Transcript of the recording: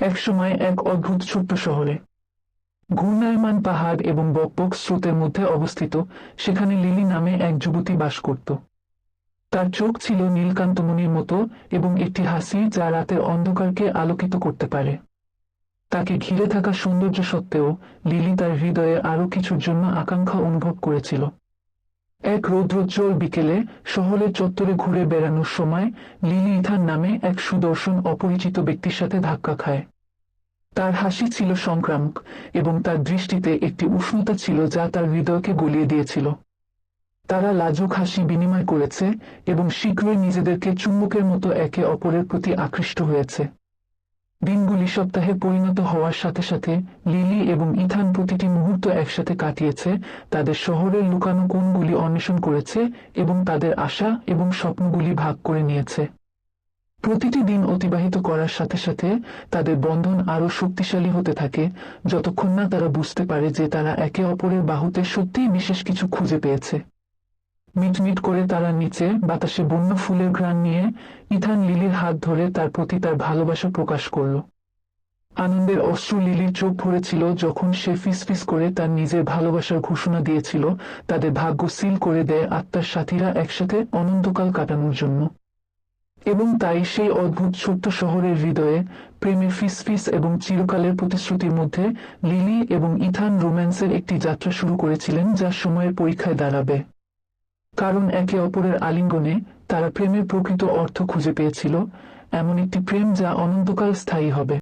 একসময় এক অদ্ভুত ছোট্ট শহরে। ঘূর্ণায়মান পাহাড় এবং বকবক স্রোতের মধ্যে অবস্থিত, সেখানে লিলি নামে এক যুবতী বাস করত। তার চোখ ছিল নীলকান্তমণির মতো এবং একটি হাসি যা রাতের অন্ধকারকে আলোকিত করতে পারে। তাকে ঘিরে থাকা সৌন্দর্য সত্ত্বেও লিলি তার হৃদয়ে আরও কিছুর জন্য আকাঙ্ক্ষা অনুভব করেছিল। এক রৌদ্রোজ্জ্বল বিকেলে শহরের চত্বরে ঘুরে বেড়ানোর সময় লিলি ইথান নামে এক সুদর্শন অপরিচিত ব্যক্তির সাথে ধাক্কা খায়। তার হাসি ছিল সংক্রামক এবং তার দৃষ্টিতে একটি উষ্ণতা ছিল যা তার হৃদয়কে গলিয়ে দিয়েছিল। তারা লাজুক হাসি বিনিময় করেছে এবং শীঘ্রই নিজেদেরকে চুম্বকের মতো একে অপরের প্রতি আকৃষ্ট হয়েছে। দিনগুলি সপ্তাহে পরিণত হওয়ার সাথে সাথে লিলি এবং ইথান প্রতিটি মুহূর্ত একসাথে কাটিয়েছে, তাদের শহরের লুকানো কোণগুলি অন্বেষণ করেছে এবং তাদের আশা এবং স্বপ্নগুলি ভাগ করে নিয়েছে। প্রতিটি দিন অতিবাহিত করার সাথে সাথে তাদের বন্ধন আরও শক্তিশালী হতে থাকে, যতক্ষণ না তারা বুঝতে পারে যে তারা একে অপরের বাহুতে সত্যিই বিশেষ কিছু খুঁজে পেয়েছে। মিটমিট করে তারা নিচে বাতাসে বন্য ফুলের ঘ্রাণ নিয়ে ইথান লিলির হাত ধরে তার প্রতি তার ভালোবাসা প্রকাশ করল। আনন্দের অশ্রু লিলির চোখ ভরেছিল যখন সে ফিসফিস করে তার নিজের ভালোবাসার ঘোষণা দিয়েছিল, তাদের ভাগ্য সিল করে দেয় আত্মার সাথীরা একসাথে অনন্তকাল কাটানোর জন্য। এবং তাই সেই অদ্ভুত ছোট্ট শহরের হৃদয়ে প্রেমের ফিসফিস এবং চিরকালের প্রতিশ্রুতির মধ্যে লিলি এবং ইথান রোম্যান্সের একটি যাত্রা শুরু করেছিলেন যা সময়ের পরীক্ষায় দাঁড়াবে। কারণ একে অপরের আলিঙ্গনে তারা প্রেমের প্রকৃত অর্থ খুঁজে পেয়েছিল, এমন একটি প্রেম যা অনন্তকাল স্থায়ী হবে।